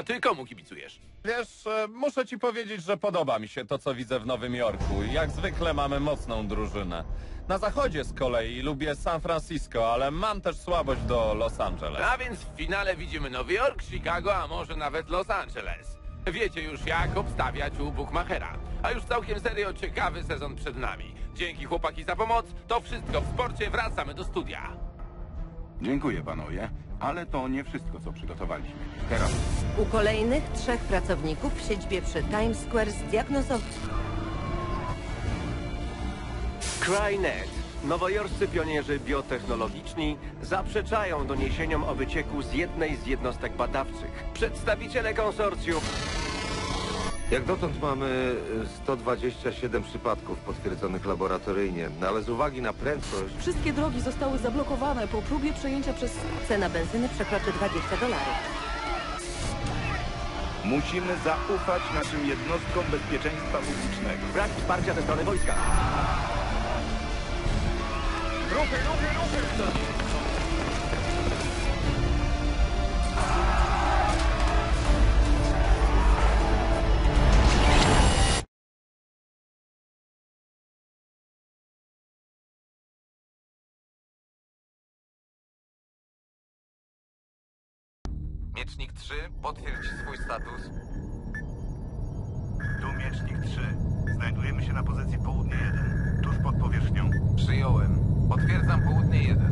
A ty komu kibicujesz? Wiesz, e, muszę ci powiedzieć, że podoba mi się to, co widzę w Nowym Jorku. Jak zwykle mamy mocną drużynę. Na zachodzie z kolei lubię San Francisco, ale mam też słabość do Los Angeles. A więc w finale widzimy Nowy Jork, Chicago, a może nawet Los Angeles. Wiecie już jak obstawiać u Bookmachera. A już całkiem serio ciekawy sezon przed nami. Dzięki chłopaki za pomoc. To wszystko w sporcie. Wracamy do studia. Dziękuję panowie, ale to nie wszystko, co przygotowaliśmy. Teraz U kolejnych trzech pracowników w siedzibie przy Times Square zdiagnozowano Crynet. Nowojorscy pionierzy biotechnologiczni zaprzeczają doniesieniom o wycieku z jednej z jednostek badawczych. Przedstawiciele konsorcjum Jak dotąd mamy y, 127 przypadków potwierdzonych laboratoryjnie, no ale z uwagi na prędkość Wszystkie drogi zostały zablokowane po próbie przejęcia przez... cena benzyny przekroczy 20 dolarów. musimy zaufać naszym jednostkom bezpieczeństwa publicznego. brak wsparcia ze strony wojska. Miecznik 3, potwierdź swój status. Tu Miecznik 3. Znajdujemy się na pozycji południe 1, tuż pod powierzchnią. Przyjąłem. Potwierdzam południe 1.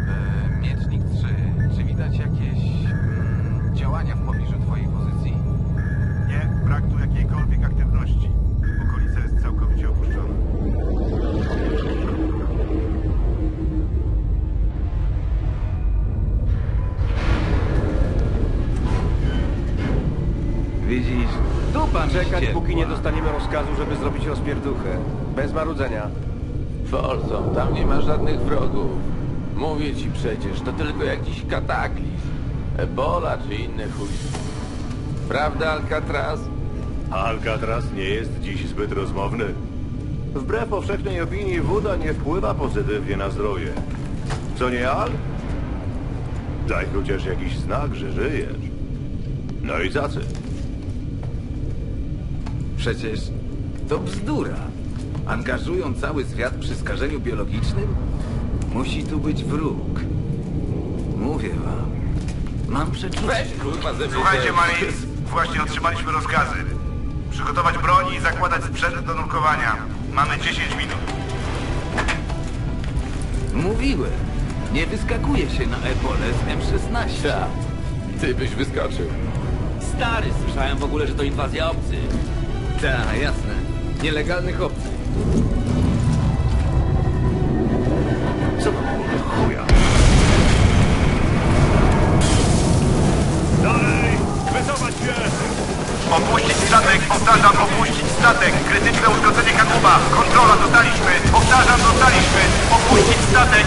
E, Miecznik 3, czy widać jakieś mm, działania w pobliżu twojej pozycji? Nie, brak tu jakiejkolwiek aktywności. Okolica jest całkowicie opuszczona. widzisz, dupa mi Czekać, póki nie dostaniemy rozkazu, żeby zrobić rozpierduchę. Bez marudzenia. Folsom, tam nie ma żadnych wrogów. Mówię ci przecież, to tylko jakiś kataklizm. Ebola czy inne chuj. Prawda, Alcatraz? Alcatraz nie jest dziś zbyt rozmowny. Wbrew powszechnej opinii woda nie wpływa pozytywnie na zdrowie. Co nie, Al? Daj chociaż jakiś znak, że żyjesz. No i za co? Przecież to bzdura. Angażują cały świat przy skażeniu biologicznym? Musi tu być wróg. Mówię wam. Mam przeczucie. Weź kurwa ze mnie Słuchajcie, Marines, właśnie otrzymaliśmy rozkazy. Przygotować broń i zakładać sprzęt do nurkowania. Mamy 10 minut. Mówiłem. Nie wyskakuje się na ebolę z M16. Ta, ty byś wyskoczył. Stary, słyszałem w ogóle, że to inwazja obcych. Tak, jasne. Nielegalnych obcych. Opuścić statek, powtarzam, opuścić statek! Krytyczne uszkodzenie kadłuba! Kontrola, dostaliśmy! Powtarzam, dostaliśmy! Opuścić statek!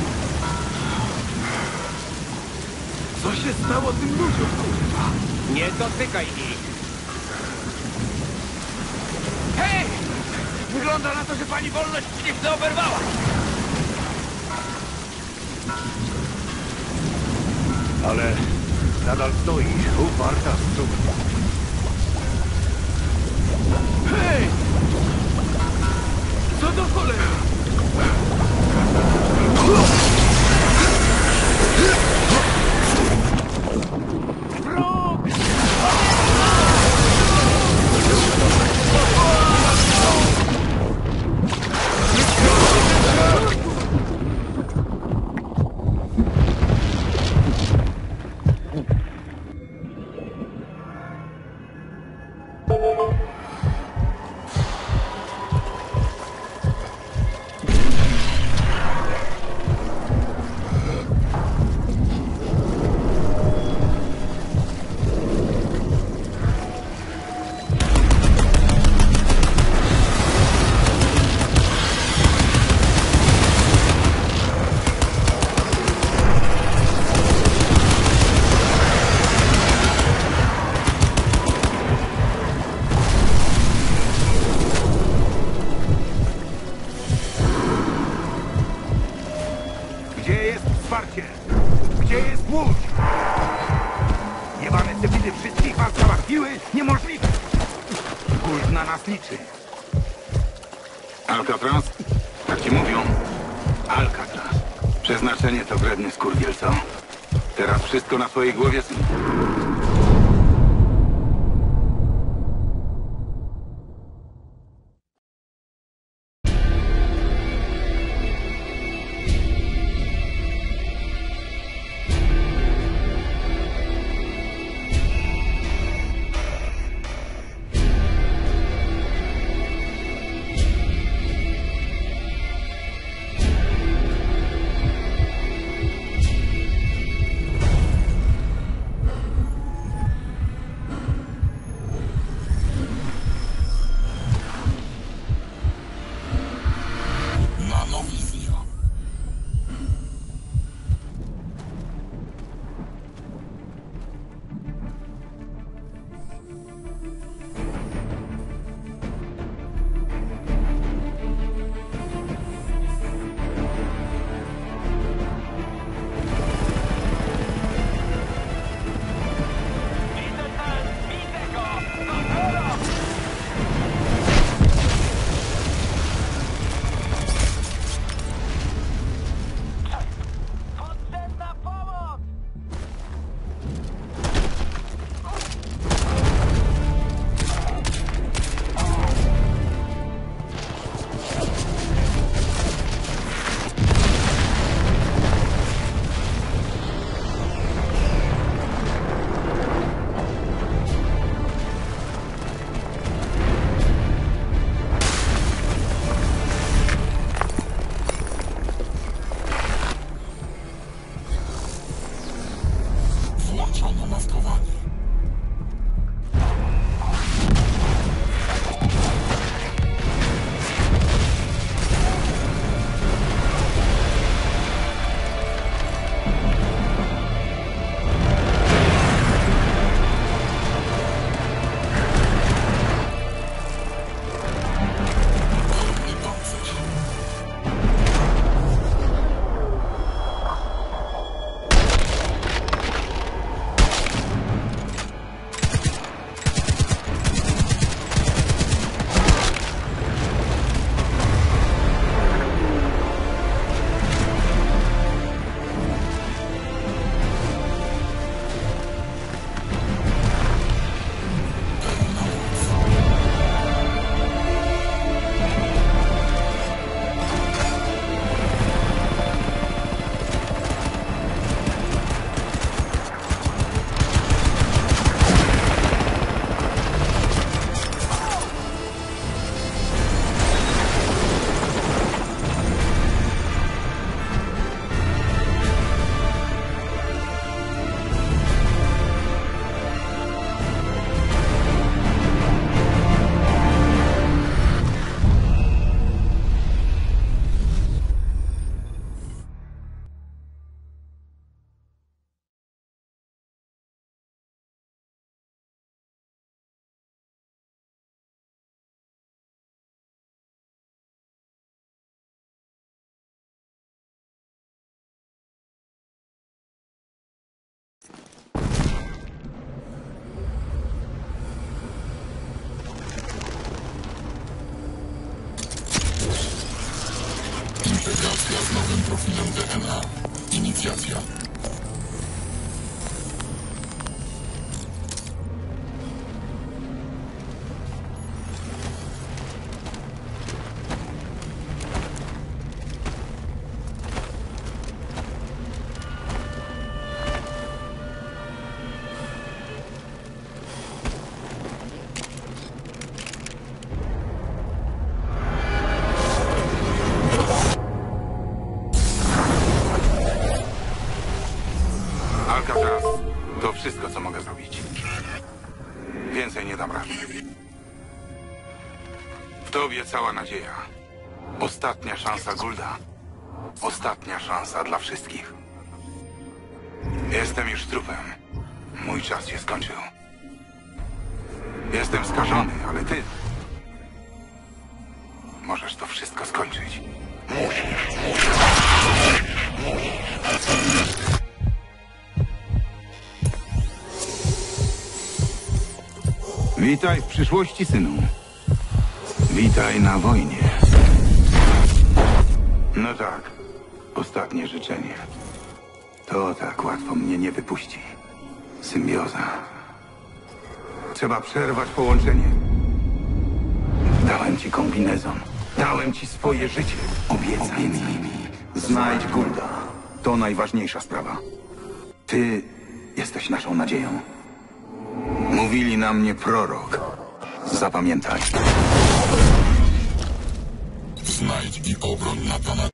Co się stało tym ludziom, kurwa? Nie dotykaj ich! Hej! Wygląda na to, że pani wolność nie oberwała! Ale nadal stoi, uparta stóp. Hej! Co do cholery? Liczy. Alcatraz? Tak ci mówią? Alcatraz. Przeznaczenie to wredny skurwiel? Teraz wszystko na twojej głowie, nowym profilem DNA. Inicjacja. Wszystko, co mogę zrobić. Więcej nie dam rady. W tobie cała nadzieja. Ostatnia szansa Gulda. Ostatnia szansa dla wszystkich. Jestem już trupem. Mój czas się skończył. Jestem skażony, ale ty... Możesz to wszystko skończyć. Witaj w przyszłości, synu. Witaj na wojnie. No tak, ostatnie życzenie. To tak łatwo mnie nie wypuści. Symbioza. Trzeba przerwać połączenie. Dałem ci kombinezon. Dałem ci swoje życie. Obiecaj mi. Znajdź Gulda. To najważniejsza sprawa. Ty jesteś naszą nadzieją. Mówili na mnie prorok. Zapamiętaj. Znajdź i obroń Natana